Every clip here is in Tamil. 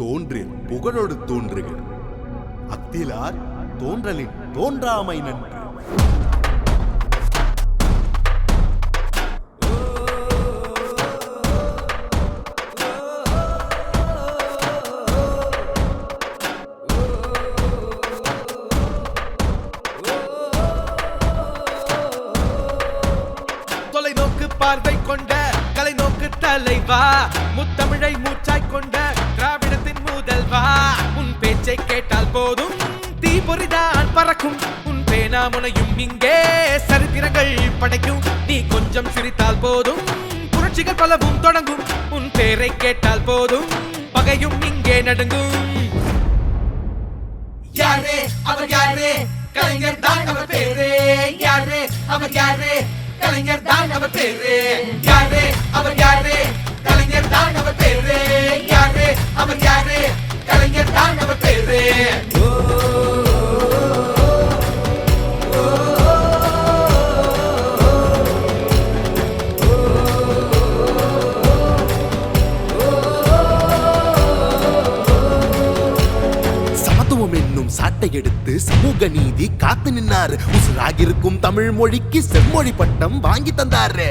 தோன்றில் புகழோடு தோன்றுக. அத்திலார் தோன்றலின் தோன்றாமை நன்று. தொலைநோக்கு பார்வை கொண்ட கலைநோக்கு தலைவா முத்தமிழை முனையும் இங்கே சரித்திரங்கள் படைக்கும். நீ கொஞ்சம் சிரித்தால் போதும். புரட்சிகள் பலவும் தொடங்கும். உன் பேரை கேட்டால் போதும். பகையும் இங்கே நடுங்கும். யாரே? அவர் யாரே? கலைஞர் தான் அவர் பேரே. யாரே? அவர் யாரே? கலைஞர் தான் அவர் பேரே. யாரே? அவர் யாரே? கலைஞர் தான் அவர் பேரே. யாரே? அவர் யாரே? கலைஞர் தான் அவர் பேரே. சாட்டை எடுத்து சமூக நீதி காத்து நின்னாரு. உசுராகிருக்கும் தமிழ் மொழிக்கு செம்மொழி பட்டம் வாங்கி தந்தாரு.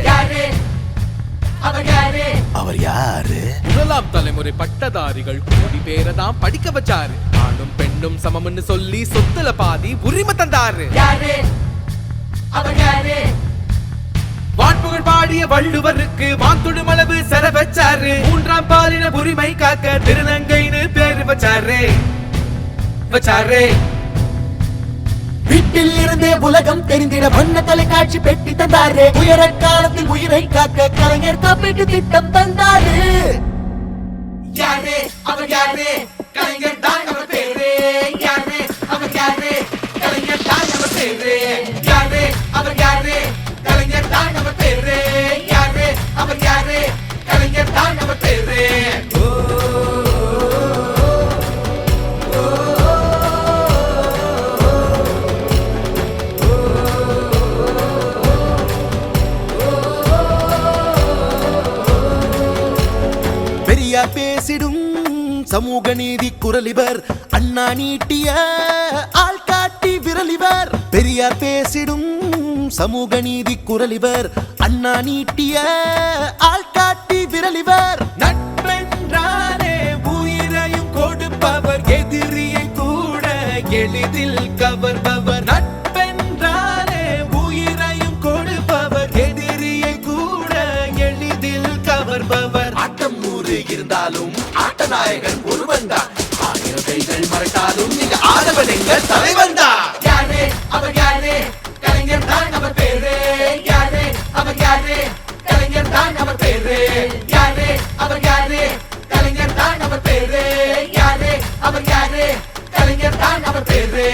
அவர் யாரே? முதலாம் தலைமுறை பட்டதாரிகள் கோடி பேரை தான் படிக்க வச்சாரு. ஆணும் பெண்ணும் சமம்னு சொல்லி சொத்துல பாதி உரிமை தந்தாரு. வான்புகழ் பாடிய வள்ளுவருக்கு வான்துடு அளவு செல வச்சாரு. மூன்றாம் பாலின உரிமை காக்க திருநங்கைன்னு பேரு வச்சாரு. வச்சாரு வீட்டில் இருந்தே உலகம் தெரிந்திட வண்ண தொலைக்காட்சி பெட்டி தந்தாரு. உயர காலத்தில் உயிரை காக்க கலைஞர் காப்பீட்டு திட்டம் தந்தாரு. யாரே? அவர் யாரே? கலைஞர் தான் அவர் பேரே. யாரே? அவர் யாரே? கலைஞர் தான் அவர் பேரே. யாரே? அவர் யாரே? கலைஞர் தான் அவர் பேரே. யாரே? அவர் யாரே? பெரியார் பேசிடும் சமூக நீதி குரலிவர். அண்ணா நீட்டிய ஆள் காட்டி விரலிவர். பெரியார் பேசிடும் சமூக நீதி குரலிவர். அண்ணா நீட்டிய ஆள் காட்டி விரலிவர். நட்பென்றாரே உயிரையும் கொடுப்பவர். எதிரியை கூட எளிதில் கவர்பவர். இருந்தாலும் ஆட்ட நாயகன் ஒருவன் தான் ஆயிரம் கைகள் மறைத்தாலும் நீங்க ஆடவன் எங்க தலைவன் தான் யாரே? அவர் யாரே? கலைஞர் தான் அவர் பேரு. யாரே? அவர் யாரே? கலைஞர் தான் அவர் பேரு. யாரே? அவர் யாரே? கலைஞர் தான் அவர் பேரு. யாரே? அவர் யாரே? கலைஞர் தான் அவர் பேரு.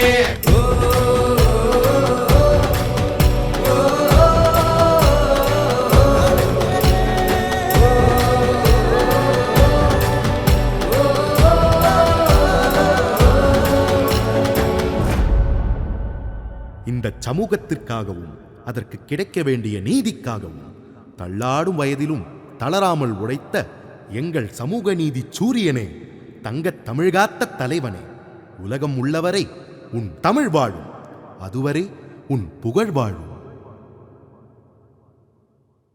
இந்த சமூகத்திற்காகவும் அதற்கு கிடைக்க வேண்டிய நீதிக்காகவும் தள்ளாடும் வயதிலும் தளராமல் உழைத்த எங்கள் சமூக நீதி சூரியனே தங்கத் தமிழ்காத்த தலைவனே உலகம் உள்ளவரை உன் தமிழ் வாழும் அதுவரை உன் புகழ் வாழும்.